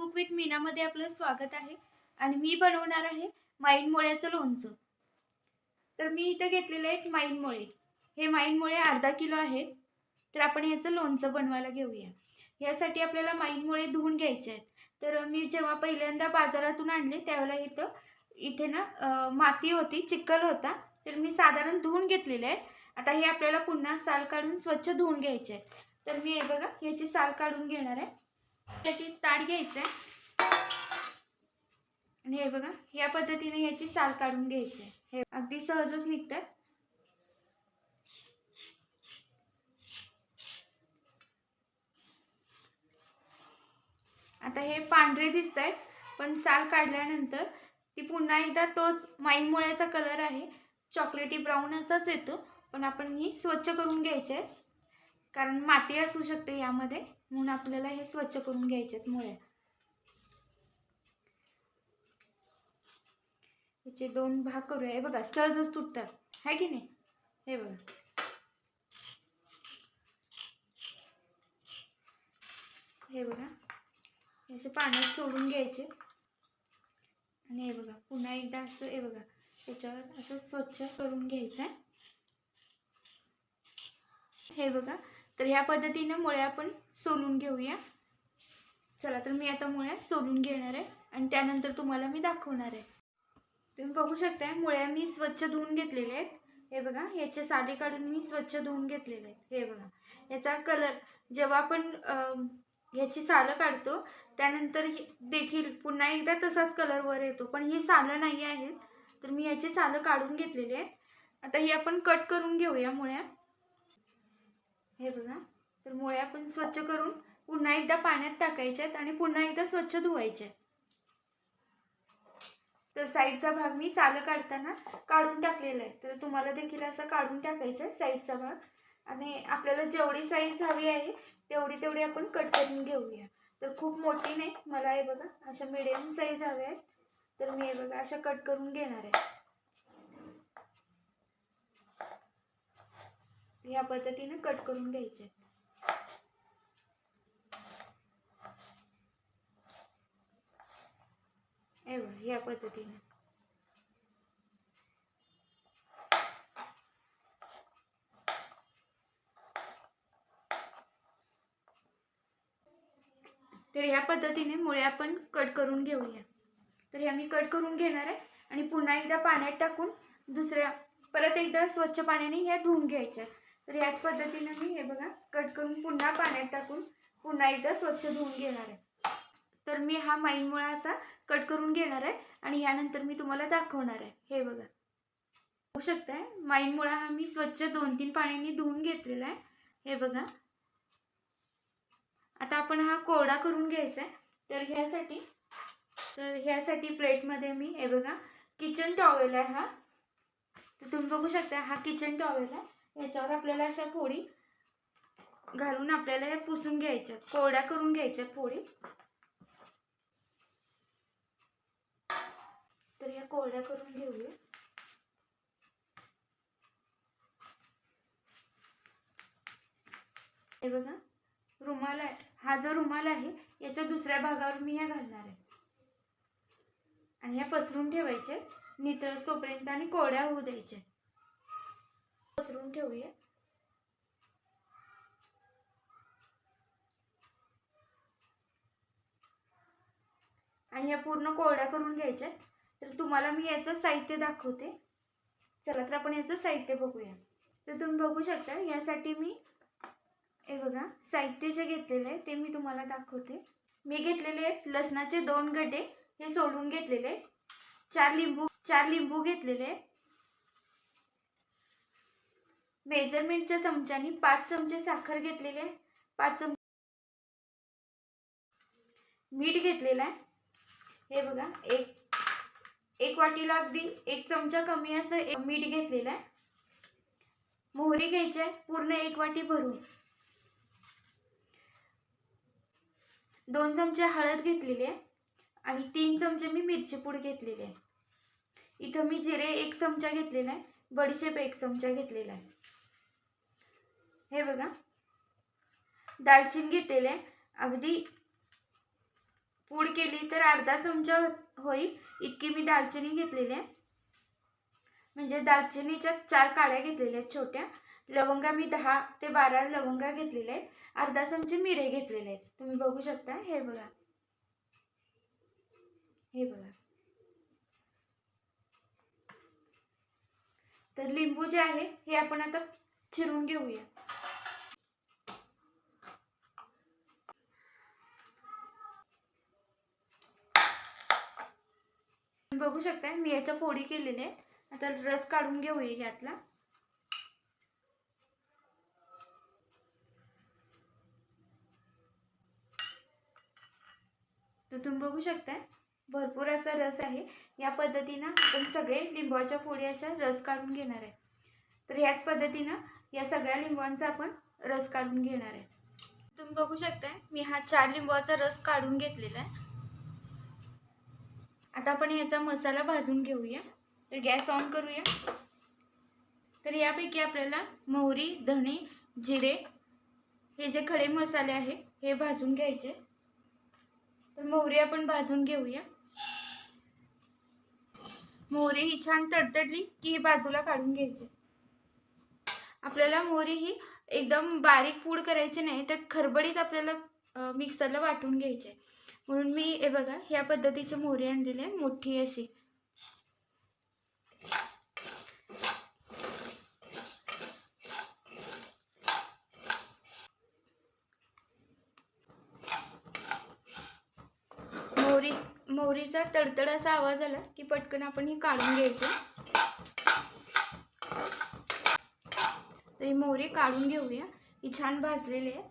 Cook with मीनामध्ये आपलं स्वागत आहे. आणि मी बनवणार आहे माईन मुळ्याचं लोणचं. तर मी इथं घेतलेलं आहेत माईन मुळे हे माईन मुळे अर्धा किलो आहेत. तर आपण याचं लोणचं बनवायला घेऊया. यासाठी आपल्याला माईन मुळे धुवून घ्यायचे आहेत. तर मी जेव्हा पहिल्यांदा बाजारातून आणले त्यावेळेला इथं इथे ना माती होती चिखल होता. तर मी साधारण धुवून घेतलेले आहेत. आता हे आपल्याला पुन्हा साल काढून स्वच्छ धुवून घ्यायचे आहे तर मी हे बघा याची साल काढून घेणार आहे. त्यासाठी ताट घ्यायचं आहे आणि हे बघा या पद्धतीने याची साल काढून घ्यायची आहे हे अगदी सहजच निघतात. आता हे पांढरे दिसत आहेत पण साल काढल्यानंतर ती पुन्हा एकदा तोच माई मुळ्याचा कलर आहे. चॉकलेटी ब्राऊन असाच येतो पण आपण ही स्वच्छ करून घ्यायची आहे कारण माती असू शकते यामध्ये. म्हणून आपल्याला हे स्वच्छ करून घ्यायचे आहेत मुळे याचे दोन भाग करूया. हे बघा सहजच तुटतात. है की नाही? हे बघा. हे बघा. हे असे पाण्यात सोडून घ्यायचे. आणि हे बघा पुन्हा एकदा असं हे बघा त्याच्यावर असं स्वच्छ करून घ्यायचं आहे. हे बघा तर ह्या पद्धतीनं मुळ्या आपण सोलून घेऊया. चला तर मी आता मुळ्या सोलून घेणार आहे आणि त्यानंतर तुम्हाला मी दाखवणार आहे. तुम्ही बघू शकता मुळ्या मी स्वच्छ धुवून घेतलेल्या आहेत. हे बघा याचे साले काढून मी स्वच्छ धुवून घेतलेले आहेत. हे बघा याचा कलर जेव्हा आपण ह्याची सालं काढतो त्यानंतर देखील पुन्हा एकदा तसाच कलर वर येतो. पण ही सालं नाही आहेत तर मी याची सालं काढून घेतलेली आहेत. आता ही आपण कट करून घेऊया मुळ्या. हे बघा. तर मुळ्या आपण स्वच्छ करून पुन्हा एकदा पाण्यात टाकायच्या आहेत आणि पुन्हा एकदा स्वच्छ धुवायचे तर साईडचा भाग मी सालं काढताना काढून टाकलेला आहे. तर तुम्हाला देखील असा काढून टाकायचा आहे साईडचा भाग. आणि आपल्याला जेवढी साईज हवी आहे तेवढी तेवढी आपण कट करून घेऊया. तर खूप मोठी नाही मला हे बघा अशा मिडियम साईज हव्या आहेत. तर मी हे बघा अशा कट करून घेणार आहे. या पद्धतीने कट करून घ्यायचे. हे या पद्धतीने. तर ह्या पद्धतीने मुळे आपण कट करून घेऊया. तर ह्या मी कट करून घेणार आहे आणि पुन्हा एकदा पाण्यात टाकून दुसऱ्या परत एकदा स्वच्छ पाण्याने ह्या धुवून घ्यायच्या. तर याच पद्धतीने मी हे बघा कट करून पुन्हा पाण्यात टाकून पुन्हा एकदा स्वच्छ धुवून घेणार आहे. तर मी हा माईनमुळा असा कट करून घेणार आहे आणि ह्यानंतर मी तुम्हाला दाखवणार आहे. हे बघा. होऊ शकताय माईनमुळा हा मी स्वच्छ दोन तीन पाण्याने धुवून घेतलेला आहे. हे बघा. आता आपण हा कोरडा करून घ्यायचा आहे. तर ह्यासाठी तर ह्यासाठी प्लेटमध्ये मी हे बघा किचन टॉवेल आहे हा. तर तुम्ही बघू शकता हा किचन टॉवेल आहे. याच्यावर आपल्याला अशा पोळी घालून आपल्याला हे पुसून घ्यायच्या कोरड्या करून घ्यायच्या पोळी तर ह्या कोरड्या करून घेऊया. हे बघा रुमाल आहे. हा जो रुमाल आहे याच्या दुसऱ्या भागावर मी ह्या घालणार आहे. आणि ह्या पसरून ठेवायचे नितळस तोपर्यंत आणि कोरड्या होऊ द्यायचे. पसरून ठेवूया. आणि या पूर्ण कोरड्या करून घ्यायच्या तर तुम्हाला मी याचं साहित्य दाखवते. चला तर आपण याचं साहित्य बघूया. तर तुम्ही बघू शकता यासाठी मी हे बघा साहित्य जे घेतलेलं आहे ते मी तुम्हाला दाखवते. मी घेतलेले आहेत लसणाचे दोन गड्डे हे सोडून घेतलेले आहेत. चार लिंबू चार लिंबू घेतलेले आहेत. मेजरमेंटच्या चमच्यानी पाच चमचे साखर घेतलेले आहे. पाच चम मीठ घेतलेलं आहे. हे बघा एक एक वाटीला अगदी एक चमचा कमी असं एक मीठ घेतलेलं आहे. मोहरी घ्यायची आहे पूर्ण एक वाटी भरून. दोन चमचे हळद घेतलेली आहे आणि तीन चमचे मी मिरची पूड घेतलेली आहे. इथं मी जिरे एक चमचा घेतलेला आहे बडीशेप एक चमचा घेतलेला आहे. हे बघा. दालचिनी घेतलेले आहे. अगदी पूड केली तर अर्धा चमचा होईल. इतकी मी दालचिनी घेतलेली आहे. म्हणजे दालचिनीच्या चार काड्या घेतलेल्या आहेत छोट्या. लवंगा मी दहा ते बारा लवंगा घेतलेल्या आहेत. अर्धा चमचे मिरे घेतलेले आहेत. तुम्ही बघू शकता. हे बघा. हे बघा. तर लिंबू जे आहे हे आपण आता चिरून घेऊया. बघू शकता मी याच्या फोडी केलेल्या आहेत आता रस काढून घेऊया यातला. तर तुम्ही बघू शकता भरपूर असा रस आहे. या पद्धतीनं आपण सगळे लिंबाच्या फोडी अशा रस काढून घेणार आहे. तर ह्याच पद्धतीनं या सगळ्या लिंबांचा आपण रस काढून घेणार आहे. तुम्ही बघू शकता मी हा चार लिंबाचा रस काढून घेतलेला आहे. आता आपण याचा मसाला भाजून घेऊया. तर गॅस ऑन करूया. तर यापैकी आपल्याला मोहरी धणे जिरे हे जे खडे मसाले आहे हे भाजून घ्यायचे. तर मोहरी आपण भाजून घेऊया. मोहरी ही छान तडतडली की ही बाजूला काढून घ्यायची. आपल्याला मोहरी ही एकदम बारीक पूड करायची नाही तर खरबडीत आपल्याला मिक्सरला वाटून घ्यायचे. म्हणून मी हे बघा ह्या पद्धतीची मोहरी आणलेली आहे मोठी अशी. मोहरी मोहरीचा तडतड असा आवाज आला की पटकन आपण ही काढून घ्यायची. तरी मोहरी काढून घेऊया. ही छान भाजलेली आहे.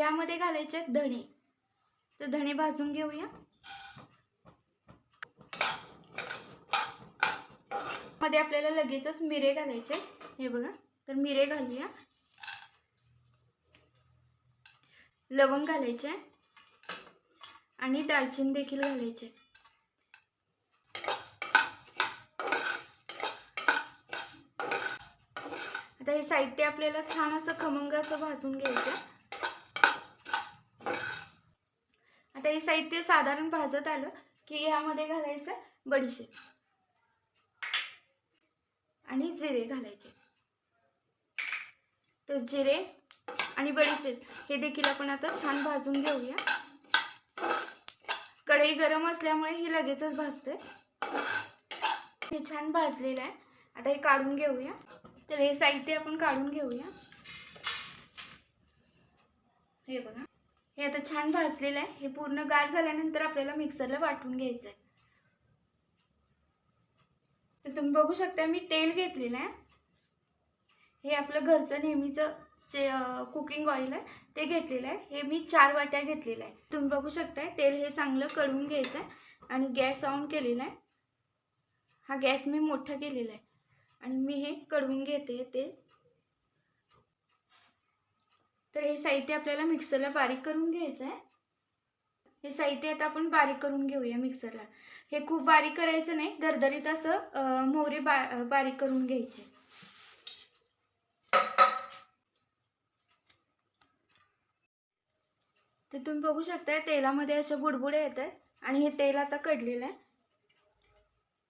यामध्ये घालायचे आहेत धणे. तर धणे भाजून घेऊया. मध्ये आपल्याला लगेचच मिरे घालायचे हे बघा तर मिरे घालूया. लवंग घालायचे आणि दालचिनी देखील घालायचे आता हे साहित्य आपल्याला छान असं खमंग असं भाजून घ्यायचं आता हे साहित्य साधारण भाजत आलं की यामध्ये घालायचं बडीशेप. आणि जिरे घालायचे. तर जिरे आणि बडीशेप हे देखील आपण आता छान भाजून घेऊया. कढई गरम असल्यामुळे ही लगेचच भाजते हे छान भाजलेलं आहे. आता हे काढून घेऊया. तर हे साहित्य आपण काढून घेऊया. हे बघा. हे आता छान भाजलेलं आहे. हे पूर्ण गार झाल्यानंतर आपल्याला मिक्सरला वाटून घ्यायचं आहे तर तुम्ही बघू शकता मी तेल घेतलेलं आहे. हे आपलं घरचं नेहमीचं जे कुकिंग ऑइल आहे ते घेतलेलं आहे. हे मी चार वाट्या घेतलेलं आहे. तुम्ही बघू शकताय तेल हे चांगलं कळवून घ्यायचं आहे आणि गॅस ऑन केलेला आहे. हा गॅस मी मोठा केलेला आहे. आणि मी हे कढवून घेते ते तर हे साहित्य आपल्याला मिक्सरला बारीक करून घ्यायचं आहे. हे साहित्य आता आपण बारीक करून घेऊया मिक्सरला. हे खूप बारीक करायचं नाही दरदरीत असं मोहरी बा बारीक करून घ्यायचे. तर तुम्ही बघू शकता तेलामध्ये अशा बुडबुडे येत आहेत आणि हे तेल आता कडलेलं आहे.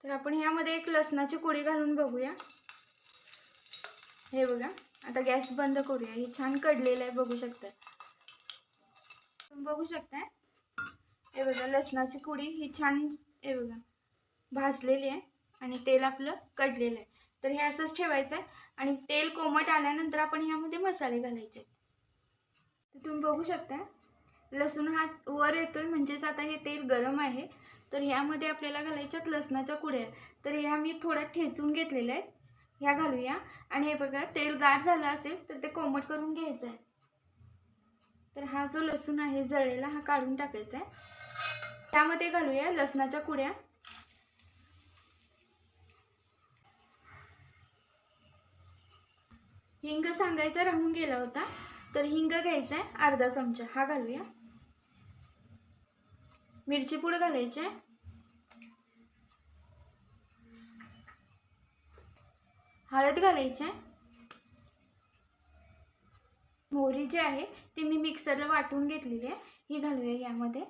तर आपण ह्यामध्ये एक लसणाची कोळी घालून बघूया. हे बघा. आता गॅस बंद करूया. हे छान कडलेलं आहे बघू शकता. तुम्ही बघू शकताय हे बघा लसणाची कुडी ही छान हे बघा भाजलेली आहे आणि तेल आपलं कडलेलं आहे. तर हे असंच ठेवायचं आहे आणि तेल कोमट आल्यानंतर आपण ह्यामध्ये मसाले घालायचे. तर तुम्ही बघू शकता लसूण हा वर येतोय म्हणजेच आता हे तेल गरम आहे. तर ह्यामध्ये आपल्याला घालायच्यात लसणाच्या कुड्या. तर ह्या मी थोड्या ठेचून घेतलेल्या आहेत. ह्या घालूया. आणि हे बघा तेल गार झालं असेल तर ते कोमट करून घ्यायचं आहे. तर हा जो लसूण आहे जळलेला हा काढून टाकायचा आहे. त्यामध्ये घालूया लसणाच्या कुड्या हिंग सांगायचा राहून गेला होता. तर हिंग घ्यायचा आहे अर्धा चमचा. हा घालूया. मिरची पूड घालायची आहे. हळद घालायची आहे. मोहरी जी आहे ती मी मिक्सरला वाटून घेतलेली आहे. ही घालूया यामध्ये.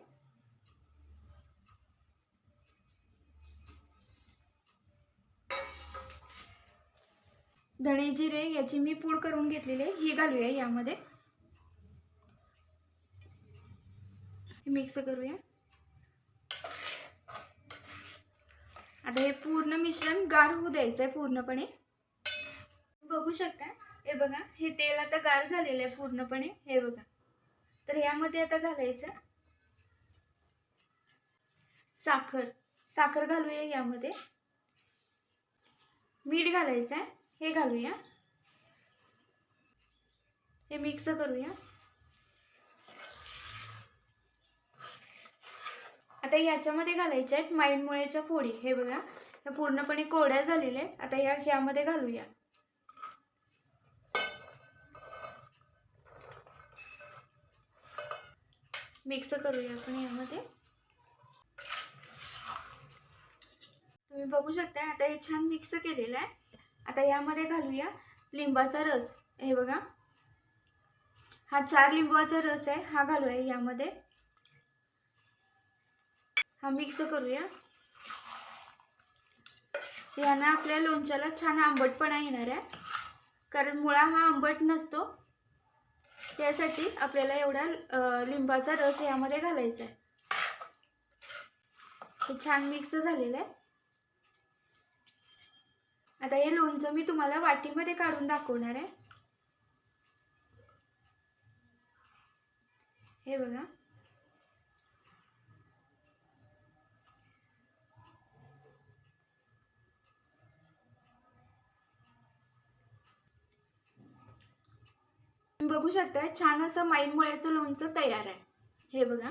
धणे जिरे याची मी पूड करून घेतलेली आहे. ही घालूया यामध्ये. मिक्स करूया. आता हे पूर्ण मिश्रण गार होऊ द्यायचं आहे पूर्णपणे. बघू शकता. हे बघा हे तेल आता गार झालेलं आहे पूर्णपणे. हे बघा. तर यामध्ये आता घालायचं साखर. साखर घालूया यामध्ये. मीठ घालायचं आहे. हे घालूया. हे मिक्स करूया. आता याच्यामध्ये घालायच्या आहेत माईनमुळेच्या फोडी. हे बघा ह्या पूर्णपणे कोड्या झालेल्या आहेत. आता ह्या ह्यामध्ये घालूया. मिक्स करूया आपण यामध्ये. तुम्ही बघू शकता आता हे छान मिक्स केलेलं आहे. आता यामध्ये घालूया लिंबाचा रस. हे बघा. हा चार लिंबाचा रस आहे हा घालूया यामध्ये. हा मिक्स करूया. यानं आपल्या लोणच्याला छान आंबटपणा येणार आहे. कारण मुळा हा आंबट नसतो. त्यासाठी आपल्याला एवढा लिंबाचा रस यामध्ये घालायचा आहे. हे छान मिक्स झालेलं आहे. आता हे लोणचं मी तुम्हाला वाटीमध्ये काढून दाखवणार आहे. हे बघा. बघू शकता छान असं माईन मुळ्याचं लोणचं तयार आहे. हे बघा.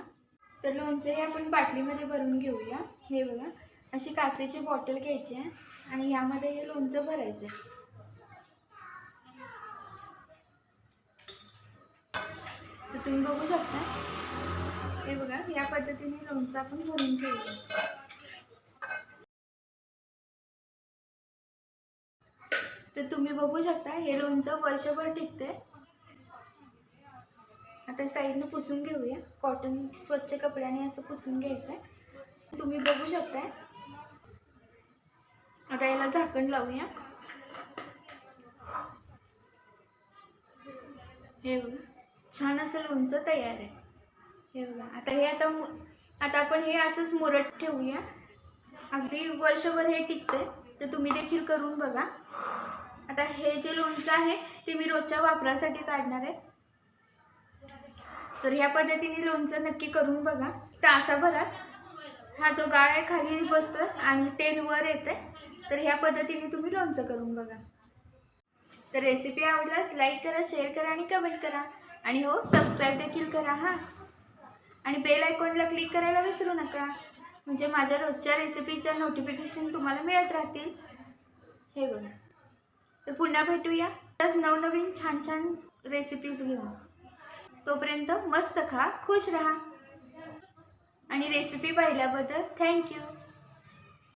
तर लोणचं हे आपण बाटलीमध्ये भरून घेऊया. हे बघा. अशी काचेची बॉटल घ्यायची आहे आणि यामध्ये हे लोणचं भरायचं आहे. तर तुम्ही बघू शकता हे बघा या पद्धतीने लोणचं आपण भरून ठेवूया तर तुम्ही बघू शकता हे लोणचं वर्षभर टिकते आता साईडनं पुसून घेऊया. कॉटन स्वच्छ कपड्याने असं पुसून घ्यायचं आहे तुम्ही बघू शकताय. आता याला झाकण लावूया. हे बघा. छान असं लोणचं तयार आहे. हे बघा. आता हे आता आता आपण हे असंच मुरट ठेवूया. अगदी वर्षभर हे टिकतंय. तर तुम्ही देखील करून बघा. आता हे जे लोणचं आहे ते मी रोजच्या वापरासाठी काढणार आहे. तर ह्या पद्धतीने लोणचं नक्की करून बघा. तासाभरात हा जो गाळ आहे खाली बसतो आणि तेल वर येते तर ह्या पद्धतीने तुम्ही लोणचं करून बघा. तर रेसिपी आवडल्यास लाईक करा शेअर करा आणि कमेंट करा. आणि हो सबस्क्राईब देखील करा हां. आणि बेल आयकॉनला क्लिक करायला विसरू नका. म्हणजे माझ्या रोजच्या रेसिपीच्या नोटिफिकेशन तुम्हाला मिळत राहतील. हे बघा. तर पुन्हा भेटूया. तसंच नवनवीन छान छान रेसिपीज घेऊन. तोपर्यंत मस्त खा खुश राहा. आणि रेसिपी पाहिल्याबद्दल थँक्यू